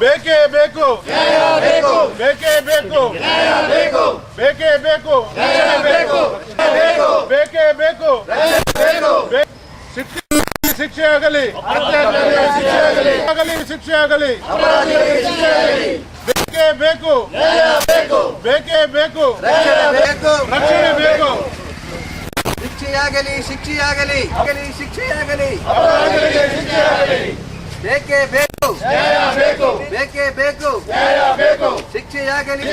ಬೇಕೇ ಬೇಕು. ಬೇಕೇ ಬೇಕು. ಬೇಕೇ ಬೇಕು. ಬೇಕೇ ಬೇಕು. ಶಿಕ್ಷೆ ಆಗಲಿ. ಆಗಲಿ, ಶಿಕ್ಷೆ ಆಗಲಿ. ಬೇಕೇ ಬೇಕು. ಬೇಕೇ ಬೇಕು ರಕ್ಷಣೆ ಬೇಕು ಶಿಕ್ಷೆಯಾಗಲಿ ಶಿಕ್ಷೆಯಾಗಲಿ ಆಗಲಿ ಶಿಕ್ಷೆಯಾಗಲಿ ಬೇಕೇ ಬೇಕು ಬೇಕೇ ಬೇಕು ಶಿಕ್ಷೆಯಾಗಲಿ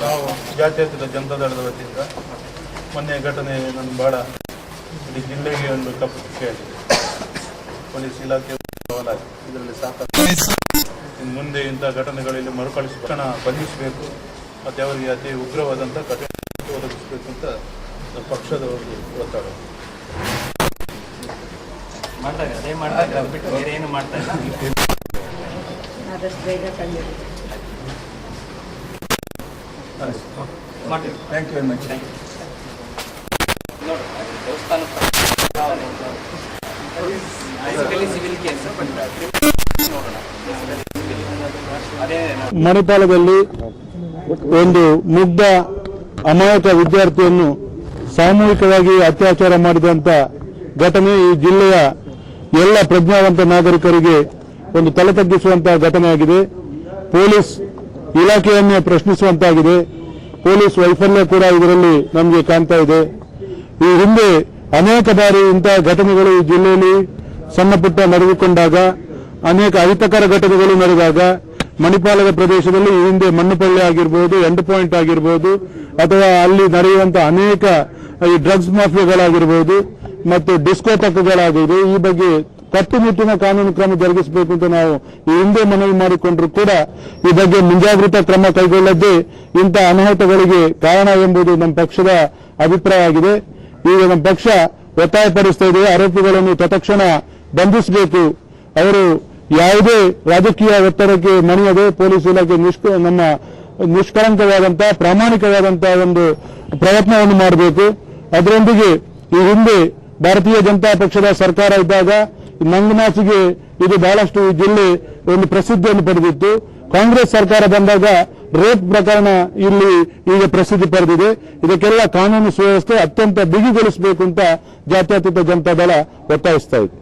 ನಾವು ಜಾತ್ಯತೀತ ಜನತಾ ದಳದ ವತಿಯಿಂದ ಮೊನ್ನೆ ಘಟನೆ ನನ್ನ ಬಹಳ ಇಡೀ ಜಿಲ್ಲೆಗೆ ಒಂದು ಕಪ್ಪು ಕೇಳಿ ಪೊಲೀಸ್ ಇಲಾಖೆ ಇದರಲ್ಲಿ ಸಾಕಷ್ಟು ಇನ್ನು ಮುಂದೆ ಇಂತಹ ಘಟನೆಗಳಲ್ಲಿ ಮರುಕಳಿಸಿ ತಕ್ಷಣ ಬಂಧಿಸಬೇಕು. ಮತ್ತೆ ಅವರಿಗೆ ಅತಿ ಉಗ್ರವಾದಂತಹ ಕಠಿಣ ಶಿಕ್ಷೆ ಒದಗಿಸಬೇಕು ಅಂತ ನಮ್ಮ ಪಕ್ಷದ ಒಂದು ಒತ್ತಡ. ಮಾಡ್ತಾರೆ ಅದೇ ಮಾಡ್ತಾರೆ ಅದು ಬಿಟ್ಟು ಬೇರೆ ಏನು ಮಾಡ್ತಾ ಇಲ್ಲ. ಆದಷ್ಟು ಬೇಗ ಥ್ಯಾಂಕ್ ಯು ವೆರಿ ಮಚ್ ನೋಡು ದೇವಸ್ಥಾನ ಮಣಿಪಾಲದಲ್ಲಿ ಒಂದು ಮುಗ್ಧ ಅಮಾಯಕ ವಿದ್ಯಾರ್ಥಿಯನ್ನು ಸಾಮೂಹಿಕವಾಗಿ ಅತ್ಯಾಚಾರ ಮಾಡಿದಂತ ಘಟನೆ ಈ ಜಿಲ್ಲೆಯ ಎಲ್ಲ ಪ್ರಜ್ಞಾವಂತ ನಾಗರಿಕರಿಗೆ ಒಂದು ತಲೆ ತಗ್ಗಿಸುವಂತಹ ಘಟನೆಯಾಗಿದೆ ಪೊಲೀಸ್ ಇಲಾಖೆಯನ್ನೇ ಪ್ರಶ್ನಿಸುವಂತಾಗಿದೆ. ಪೊಲೀಸ್ ವೈಫಲ್ಯ ಕೂಡ ಇದರಲ್ಲಿ ನಮಗೆ ಕಾಣ್ತಾ ಇದೆ. ಈ ಹಿಂದೆ ಅನೇಕ ಬಾರಿ ಇಂತಹ ಘಟನೆಗಳು ಈ ಜಿಲ್ಲೆಯಲ್ಲಿ ಸಣ್ಣ ಪುಟ್ಟ ನಡೆದುಕೊಂಡಾಗ, ಅನೇಕ ಅಹಿತಕರ ಘಟನೆಗಳು ನಡೆದಾಗ, ಮಣಿಪಾಲದ ಪ್ರದೇಶದಲ್ಲಿ ಈ ಹಿಂದೆ ಮಣ್ಣುಪಳ್ಳಿ ಆಗಿರ್ಬೋದು, ಎಂಡ್ ಪಾಯಿಂಟ್ ಆಗಿರ್ಬೋದು, ಅಥವಾ ಅಲ್ಲಿ ನಡೆಯುವಂತಹ ಅನೇಕ ಈ ಡ್ರಗ್ಸ್ ಮಾಫಿಯಾಗಳಾಗಿರ್ಬೋದು, ಮತ್ತು ಡಿಸ್ಕೋ ತಕ್ಕಗಳಾಗುವುದು ಈ ಬಗ್ಗೆ ಕಟ್ಟುನಿಟ್ಟಿನ ಕಾನೂನು ಕ್ರಮ ಜರುಗಿಸಬೇಕು ಅಂತ ನಾವು ಈ ಹಿಂದೆ ಮನವಿ ಮಾಡಿಕೊಂಡರೂ ಕೂಡ ಈ ಬಗ್ಗೆ ಮುಂಜಾಗ್ರತಾ ಕ್ರಮ ಕೈಗೊಳ್ಳದೆ ಇಂಥ ಅನಾಹುತಗಳಿಗೆ ಕಾರಣ ಎಂಬುದು ನಮ್ಮ ಪಕ್ಷದ ಅಭಿಪ್ರಾಯ ಆಗಿದೆ. ಈಗ ನಮ್ಮ ಪಕ್ಷ ಒತ್ತಾಯಪಡಿಸ್ತಾ ಇದೆ, ಆರೋಪಿಗಳನ್ನು ತತ್ಕ್ಷಣ ಬಂಧಿಸಬೇಕು. ಅವರು ಯಾವುದೇ ರಾಜಕೀಯ ಒತ್ತಡಕ್ಕೆ ಮಣಿಯದೆ ಪೊಲೀಸ್ ಇಲಾಖೆ ನಮ್ಮ ನಿಷ್ಕಳಂಕವಾದಂತಹ ಪ್ರಾಮಾಣಿಕವಾದಂತಹ ಒಂದು ಪ್ರಯತ್ನವನ್ನು ಮಾಡಬೇಕು. ಅದರೊಂದಿಗೆ ಈ ಹಿಂದೆ ಭಾರತೀಯ ಜನತಾ ಪಕ್ಷದ ಸರ್ಕಾರ ಇದ್ದಾಗ ನಂಗನಾಸಿಗೆ ಇದು ಬಹಳಷ್ಟು ಜಿಲ್ಲೆ ಒಂದು ಪ್ರಸಿದ್ಧಿಯನ್ನು ಪಡೆದಿತ್ತು. ಕಾಂಗ್ರೆಸ್ ಸರ್ಕಾರ ಬಂದಾಗ ರೇಪ್ ಪ್ರಕರಣ ಇಲ್ಲಿ ಈಗ ಪ್ರಸಿದ್ಧಿ ಪಡೆದಿದೆ. ಇದಕ್ಕೆಲ್ಲ ಕಾನೂನು ಸುವ್ಯವಸ್ಥೆ ಅತ್ಯಂತ ಬಿಗಿಗೊಳಿಸಬೇಕು ಅಂತ ಜಾತ್ಯತೀತ ಜನತಾ ದಳ ಒತ್ತಾಯಿಸ್ತಾ ಇದೆ.